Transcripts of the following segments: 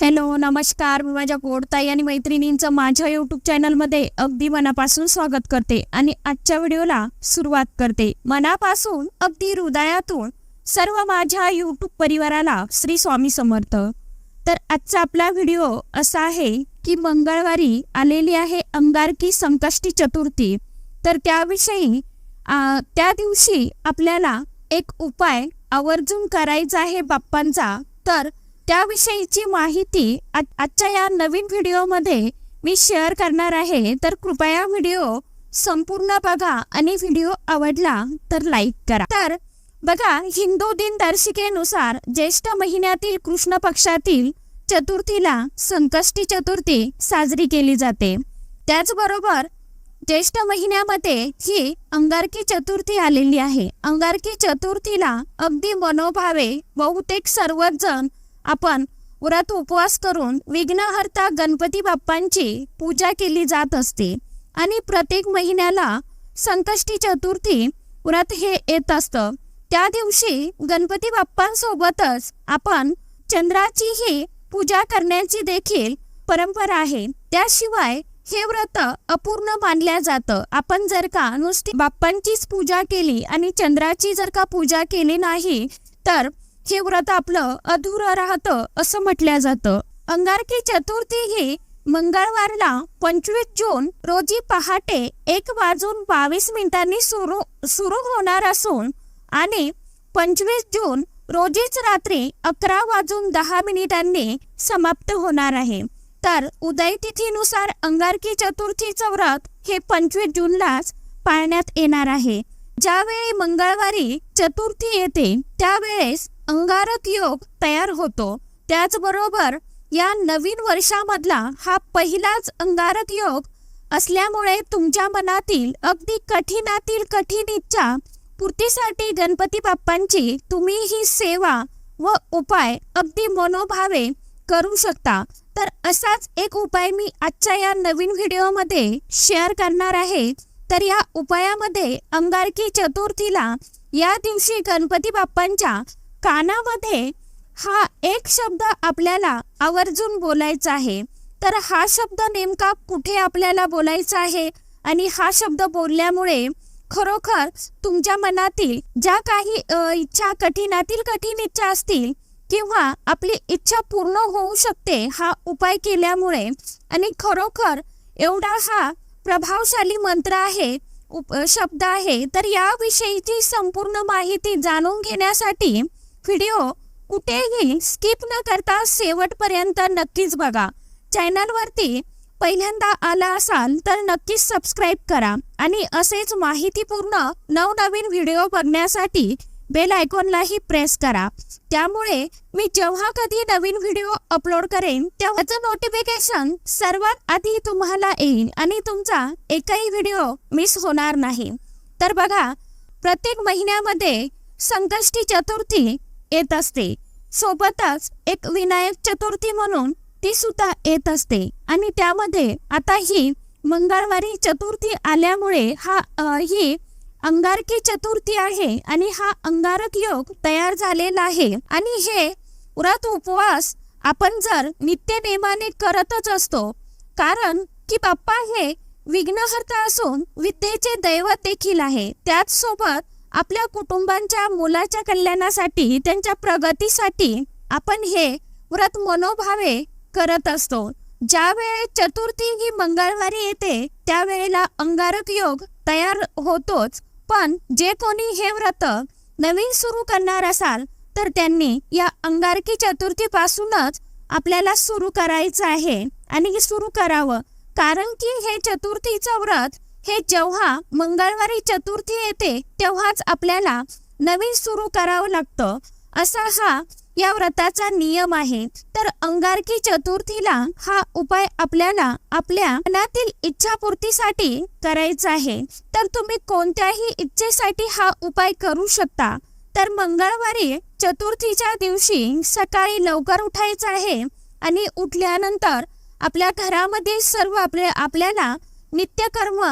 Hello नमस्कार. मी माझ्या गोडताई आणि मैत्रिणींचं माझ्या यूट्यूब चॅनलमध्ये अगदी मनापासून स्वागत करते आणि आजच्या व्हिडिओला सुरुवात करते. मनापासून अगदी हृदयातून सर्व माझ्या यूट्यूब परिवाराला श्री स्वामी समर्थ. तर आजचा आपला व्हिडिओ असा आहे की मंगळवारी आलेली आहे अंगारकी संकष्टी चतुर्थी. तर त्याविषयी त्या दिवशी आपल्याला एक उपाय आवर्जून करायचा आहे बाप्पांचा. तर त्याविषयीची माहिती आजच्या या नवीन व्हिडिओमध्ये मी शेअर करणार आहे. तर कृपया व्हिडिओ संपूर्ण बघा आणि व्हिडिओ आवडला तर लाईक करा. तर बघा हिंदू दिनदर्शिकेनुसार ज्येष्ठ महिन्यातील कृष्ण पक्षातील चतुर्थीला संकष्टी चतुर्थी साजरी केली जाते. त्याचबरोबर ज्येष्ठ महिन्यामध्ये ही अंगारकी चतुर्थी आलेली आहे. अंगारकी चतुर्थीला अगदी मनोभावे बहुतेक सर्वच जण आपण व्रत उपवास करून विघ्नहर्ता गणपती बाप्पांची पूजा केली जात असते. आणि प्रत्येक महिन्याला संकष्टी चतुर्थी व्रत हे येत असतं. त्या दिवशी गणपती बाप्पांसोबतच आपण चंद्राचीही पूजा करण्याची देखील परंपरा आहे. त्याशिवाय हे व्रत अपूर्ण मानल्या जातं. आपण जर का नुसती बाप्पांचीच पूजा केली आणि चंद्राची जर का पूजा केली नाही तर हे व्रत आपलं अधुरं राहतं असं म्हटलं जातं. अंगारकी चतुर्थी ही मंगळवारला पंचवीस जून रोजी पहाटे एक वाजून बावीस मिनिटांनी सुरू सुरू होणार असून आणि पंचवीस जून रोजीच रात्री अकरा वाजून दहा मिनिटांनी समाप्त होणार आहे. तर उदय तिथीनुसार अंगारकी चतुर्थीचं व्रत हे पंचवीस जूनलाच पाळण्यात येणार आहे. ज्यावेळी मंगळवारी चतुर्थी येते त्यावेळेस अंगारक योग तयार होतो. त्याचबरोबर या नवीन वर्षामधला हा पहिलाच अंगारक योग असल्यामुळे तुमच्या मनातील अगदी कठीणातील कठीण इच्छा पूर्तीसाठी गणपती बाप्पांची तुम्ही ही सेवा व उपाय अगदी मनोभावे करू शकता. तर असाच एक उपाय मी आजच्या या नवीन व्हिडिओमध्ये शेअर करणार आहे. तर या उपायामध्ये अंगारकी चतुर्थीला या दिवशी गणपती बाप्पांच्या कानामध्ये हा एक शब्द आपल्याला आवर्जून बोलायचा आहे. तर हा शब्द नेमका कुठे आपल्याला बोलायचा आहे? आणि हा शब्द बोलल्यामुळे खरोखर तुमच्या मनातील ज्या काही इच्छा कठीणातील कठीण इच्छा असतील किंवा आपली इच्छा पूर्ण होऊ शकते हा उपाय केल्यामुळे आणि खरोखर एवढा हा प्रभावशाली मंत्र आहे उप शब्द आहे तर याविषयीची संपूर्ण माहिती जाणून घेण्यासाठी व्हिडिओ कुठेही स्किप न करता शेवटपर्यंत नक्कीच बघा. चॅनलवरती पहिल्यांदा आला असाल तर नक्कीच सबस्क्राईब करा आणि असेच माहितीपूर्ण नवनवीन व्हिडिओ बघण्यासाठी बेल आयकॉनलाही प्रेस करा. त्यामुळे मी जेव्हा कधी नवीन व्हिडिओ अपलोड करेन तेव्हाचं नोटिफिकेशन सर्वात आधी तुम्हाला येईल आणि तुमचा एकही व्हिडिओ मिस होणार नाही. तर बघा प्रत्येक महिन्यामध्ये संकष्टी चतुर्थी येत असते. सोबतच एक विनायक चतुर्थी म्हणून ती सुद्धा येत असते. आणि त्यामध्ये आता ही मंगळवारी चतुर्थी आल्यामुळे हा ही अंगारकी चतुर्थी आहे आणि हा अंगारक योग तयार झालेला आहे. आणि हे व्रत उपवास आपण जर नित्यनेमाने करतच असतो कारण की बाप्पा हे विघ्नहर्ता असून विद्येचे दैवत देखील आहे. त्याचसोबत आपल्या कुटुंबांच्या मुलाच्या कल्याणासाठी त्यांच्या प्रगतीसाठी आपण हे व्रत मनोभावे करत असतो. ज्या वेळेस चतुर्थी ही मंगळवारी येते त्यावेळेला अंगारक योग तयार होतोच. पण जे कोणी हे व्रत नवीन सुरू करणार असाल तर त्यांनी या अंगारकी चतुर्थीपासूनच आपल्याला सुरू करायचं आहे आणि सुरू करावं. कारण की हे चतुर्थीचं व्रत हे जेव्हा मंगळवारी चतुर्थी येते तेव्हाच आपल्याला नवीन सुरू करावं लागतं. असा हा या व्रताचा नियम आहे. तर अंगारकी चतुर्थीला हा उपाय आपल्याला आपल्या मनातील इच्छापूर्तीसाठी करायचा आहे. तर तुम्ही कोणत्याही इच्छेसाठी हा उपाय करू शकता. तर मंगळवारी चतुर्थीच्या दिवशी सकाळी लवकर उठायचं आहे आणि उठल्यानंतर आपल्या घरामध्ये सर्व आपले आपल्याला नित्यकर्म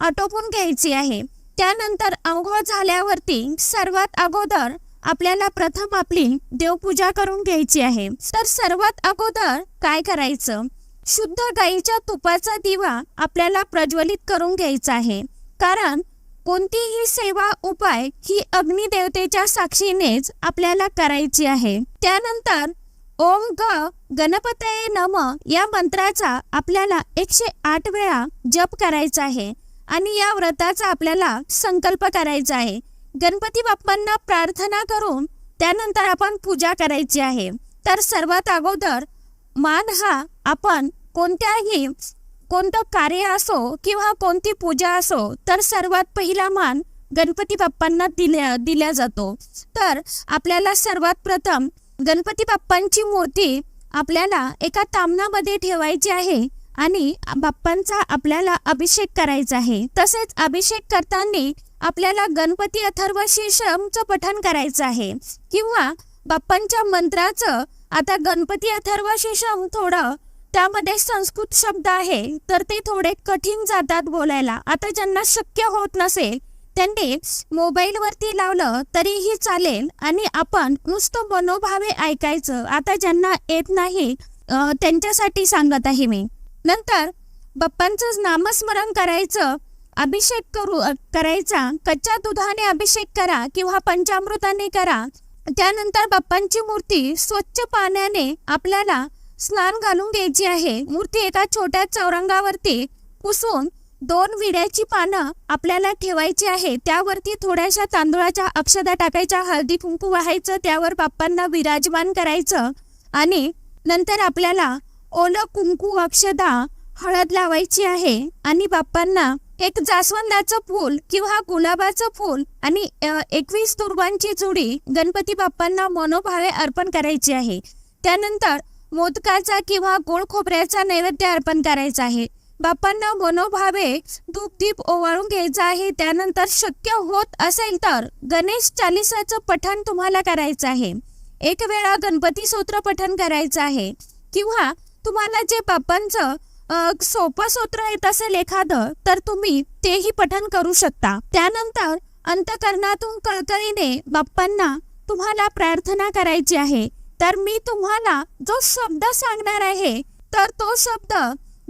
आटोपून घ्यायची आहे. त्यानंतर आंघोळ झाल्यावरती सर्वात अगोदर आपल्याला प्रथम आपली देवपूजा करून घ्यायची आहे. तर सर्वात अगोदर काय करायचं? शुद्ध गाईच्या तुपाचा दिवा आपल्याला प्रज्वलित करून घ्यायचा आहे. कारण कोणतीही सेवा उपाय ही अग्निदेवतेच्या साक्षीनेच आपल्याला करायची आहे. त्यानंतर ओम ग गणपतये नम या मंत्राचा आपल्याला एकशे आठ वेळा जप करायचा आहे. आणि या व्रताचा आपल्याला संकल्प करायचा आहे. गणपती बाप्पांना प्रार्थना करून त्यानंतर आपण पूजा करायची आहे. तर सर्वात अगोदर मान हा आपण कोणत्याही कोणतं कार्य असो किंवा कोणती पूजा असो तर सर्वात पहिला मान गणपती बाप्पांना दिल्या दिल्या जातो. तर आपल्याला सर्वात प्रथम गणपती बाप्पांची मूर्ती आपल्याला एका तामणामध्ये ठेवायची आहे. आणि बाप्पांचा आपल्याला अभिषेक करायचा आहे. तसेच अभिषेक करताना आपल्याला गणपती अथर्व शीर्षमचं पठण करायचं आहे. किंवा बाप्पांच्या मंत्राचं आता गणपती अथर्व शीर्षम थोडं त्यामध्ये संस्कृत शब्द आहे तर ते थोडे कठीण जातात बोलायला. आता ज्यांना शक्य होत नसेल त्यांनी मोबाईलवरती लावलं तरीही चालेल आणि आपण नुसतं मनोभावे ऐकायचं. आता ज्यांना येत नाही त्यांच्यासाठी सांगत आहे मी. नंतर बाप्पांचं नामस्मरण करायचं अभिषेक करू करायचा कच्च्या दुधाने अभिषेक करा किंवा पंचामृताने करा. त्यानंतर बाप्पांची मूर्ती स्वच्छ पाण्याने आपल्याला स्नान घालून घ्यायची आहे. मूर्ती एका छोट्या चौरंगावरती पुसून दोन विड्याची पानं आपल्याला ठेवायची आहे. त्यावरती थोड्याशा तांदूळाच्या अक्षदा टाकायच्या हळदी कुंकू वाहायचं त्यावर बाप्पांना विराजमान करायचं आणि नंतर आपल्याला ओलं कुंकू अक्षदा हळद लावायची आहे आणि बाप्पांना एक जास्वंदाचं फूल किंवा गुलाबाचं फूल आणि एकवीस तुर्बांची जुडी गणपती बाप्पांना मनोभावे अर्पण करायची आहे. त्यानंतर मोदकाचा किंवा गोड खोबऱ्याचा नैवेद्य अर्पण करायचा आहे. बाप्पांना मनोभावे धूप दीप ओवाळून घ्यायचा आहे. त्यानंतर शक्य होत असेल तर गणेश चालिसाचं पठण तुम्हाला करायचं आहे. एक वेळा गणपती सूत्र पठण करायचं आहे. किंवा तुम्हाला जे पप्पांचं सोपं सूत्र येत असेल एखादं तर तुम्ही तेही पठन करू शकता. त्यानंतर अंतकरणातून कळकळीने बाप्पांना तुम्हाला प्रार्थना करायची आहे. तर मी तुम्हाला जो शब्द सांगणार आहे तर तो शब्द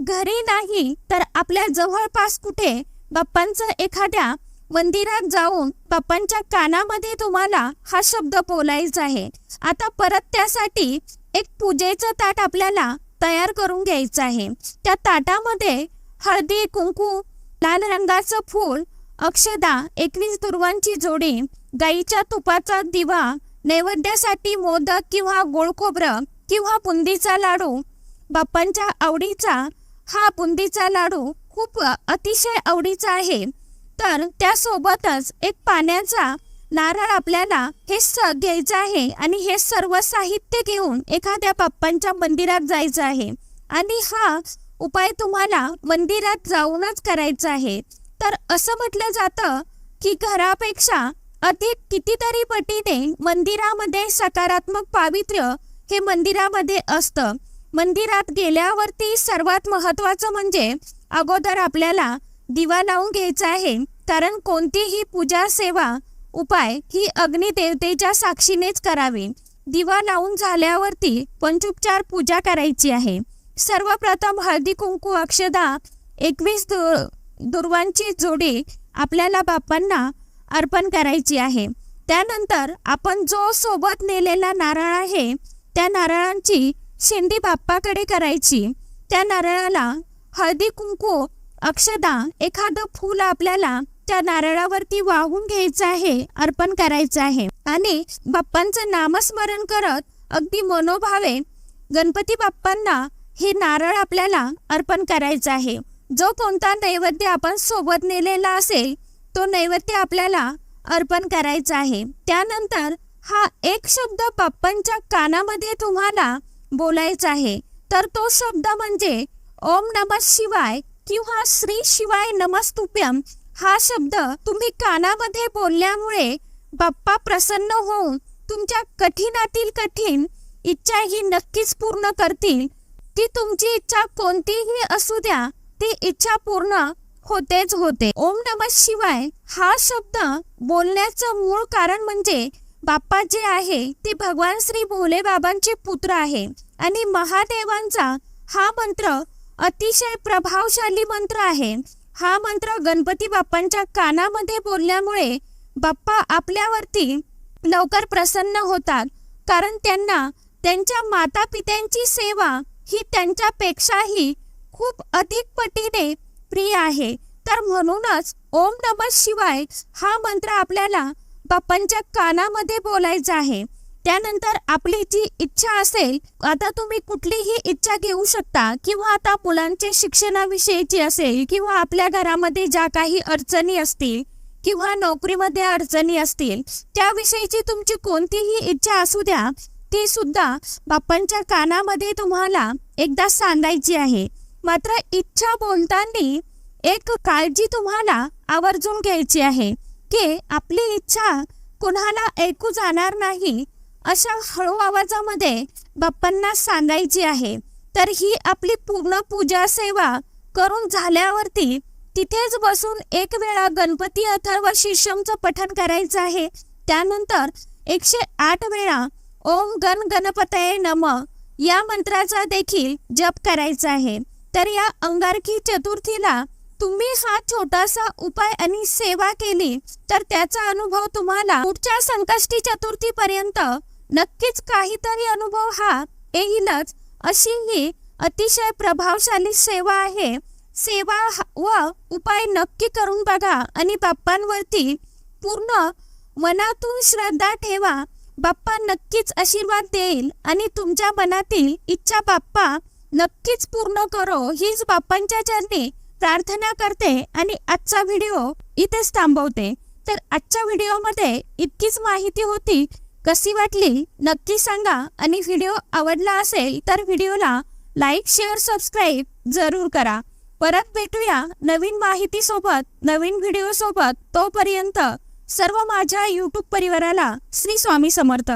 घरी नाही तर आपल्या जवळपास कुठे? बाप्पांचं एखाद्या मंदिरात जाऊन बाप्पांच्या कानामध्ये तुम्हाला हा शब्द बोलायचा आहे. आता परत त्यासाठी एक पूजेचं ताट आपल्याला तयार करून घ्यायचं आहे. त्या ताटामध्ये हळदी कुंकू लाल रंगाचं फूल अक्षदा एकवीस दुर्वांची जोडी गाईच्या तुपाचा दिवा नैवेद्यासाठी मोदक किंवा गोळ खोबरं किंवा बुंदीचा लाडू बाप्पांच्या आवडीचा हा बुंदीचा लाडू खूप अतिशय आवडीचा आहे. तर त्यासोबतच एक पाण्याचा नारळ आपल्याला हे घ्यायचं आहे आणि हे सर्व साहित्य घेऊन एखाद्या बाप्पांच्या मंदिरात जायचं आहे. आणि हा उपाय तुम्हाला मंदिरात जाऊनच करायचा आहे. तर असं म्हटलं जातं की घरापेक्षा अधिक कितीतरी पटीने मंदिरामध्ये सकारात्मक पावित्र्य हे मंदिरामध्ये असतं. मंदिरात गेल्यावरती सर्वात महत्वाचं म्हणजे अगोदर आपल्याला दिवा लावून घ्यायचा आहे. कारण कोणतीही पूजा सेवा उपाय ही अग्निदेवतेच्या साक्षीनेच करावी. दिवा लावून झाल्यावरती पंचोपचार पूजा करायची आहे. सर्वप्रथम हळदी कुंकू अक्षदा एकवीस दु दुर्वांची जोडी आपल्याला बाप्पांना अर्पण करायची आहे. त्यानंतर आपण जो सोबत नेलेला नारळ आहे त्या नारळांची शेंडी बाप्पाकडे करायची. त्या नारळाला हळदी कुंकू अक्षदा एखादं फूल आपल्याला त्या नारळावरती वाहून घ्यायचं आहे अर्पण करायचं आहे. आणि बाप्पांचं नामस्मरण करत अगदी मनोभावे गणपती बाप्पांना हे नारळ आपल्याला अर्पण करायचं आहे. जो कोणता नैवेद्य आपण सोबत नेलेला असेल तो नैवेद्य आपल्याला अर्पण करायचा आहे. त्यानंतर हा एक शब्द बाप्पांच्या कानामध्ये तुम्हाला बोलायचा आहे. तर तो शब्द म्हणजे ओम नमः शिवाय किंवा श्री शिवाय नमस्तुप्यम हा शब्द तुम्ही कानामध्ये बोलल्यामुळे बाप्पा प्रसन्न होऊन तुमच्या कठीणातील कठीण इच्छा ही नक्कीच पूर्ण करतील. ती तुमची इच्छा कोणतीही असू द्या ती इच्छा पूर्ण होतेच होते. ओम नम शिवाय हा शब्द बोलण्याचं मूळ कारण म्हणजे बाप्पा जे आहे ते भगवान श्री भोले बाबांचे पुत्र आहे. आणि महादेवांचा हा मंत्र अतिशय प्रभावशाली मंत्र आहे. हा मंत्र गणपती बाप्पांच्या कानामध्ये बोलल्यामुळे बाप्पा आपल्यावरती लवकर प्रसन्न होतात. कारण त्यांना त्यांच्या माता पित्यांची सेवा ही त्यांच्यापेक्षाही खूप अधिक पटीने प्रिय आहे. तर म्हणूनच ओम नमः शिवाय हा मंत्र आपल्याला बाप्पांच्या कानामध्ये बोलायचा आहे. त्यानंतर आपली जी इच्छा असेल आता तुम्ही कुठलीही इच्छा घेऊ शकता किंवा आता मुलांच्या शिक्षणाविषयीची असेल किंवा आपल्या घरामध्ये ज्या काही अडचणी असतील किंवा नोकरीमध्ये अडचणी असतील त्याविषयीची तुमची कोणतीही इच्छा असू द्या ती सुद्धा बाप्पांच्या कानामध्ये तुम्हाला एकदा सांगायची आहे. मात्र इच्छा बोलताना एक काळजी तुम्हाला आवर्जून घ्यायची आहे की आपली इच्छा कुणाला ऐकू जाणार नाही अशा हळू आवाजामध्ये बाप्पांना सांगायची आहे तर ही आपली पूर्ण पूजा सेवा करून झाल्यावरती तिथेच बसून एक वेळा गणपती अथर्व शिष्यमचं पठण करायचं आहे. त्यानंतर एकशे आठ वेळा ओम गण गणपतये नम या मंत्राचा देखील जप करायचा आहे. तर या अंगारकी चतुर्थीला तुम्ही हा छोटासा उपाय आणि सेवा केली तर त्याचा अनुभव तुम्हाला पुढच्या संकष्टी चतुर्थी पर्यंत नक्कीच काहीतरी अनुभव हा येईलच. अशी ही अतिशय प्रभावशाली सेवा आहे. सेवा व उपाय नक्की करून बघा आणि बाप्पांवरती पूर्ण मनातून श्रद्धा ठेवा. बाप्पा नक्कीच आशीर्वाद देईल आणि तुमच्या मनातील इच्छा बाप्पा नक्कीच पूर्ण करो. हीच बाप्पांच्या चरणी प्रार्थना करते आणि आजचा व्हिडिओ इथेच थांबवते. तर आजच्या व्हिडिओमध्ये इतकीच माहिती होती. कशी वाटली? नक्की सांगा. आणि व्हिडिओ आवडला असेल तर व्हिडिओला लाईक शेअर सबस्क्राईब जरूर करा. परत भेटूया नवीन माहितीसोबत नवीन व्हिडिओसोबत तोपर्यंत सर्व माझ्या यूट्यूब परिवाराला श्री स्वामी समर्थ.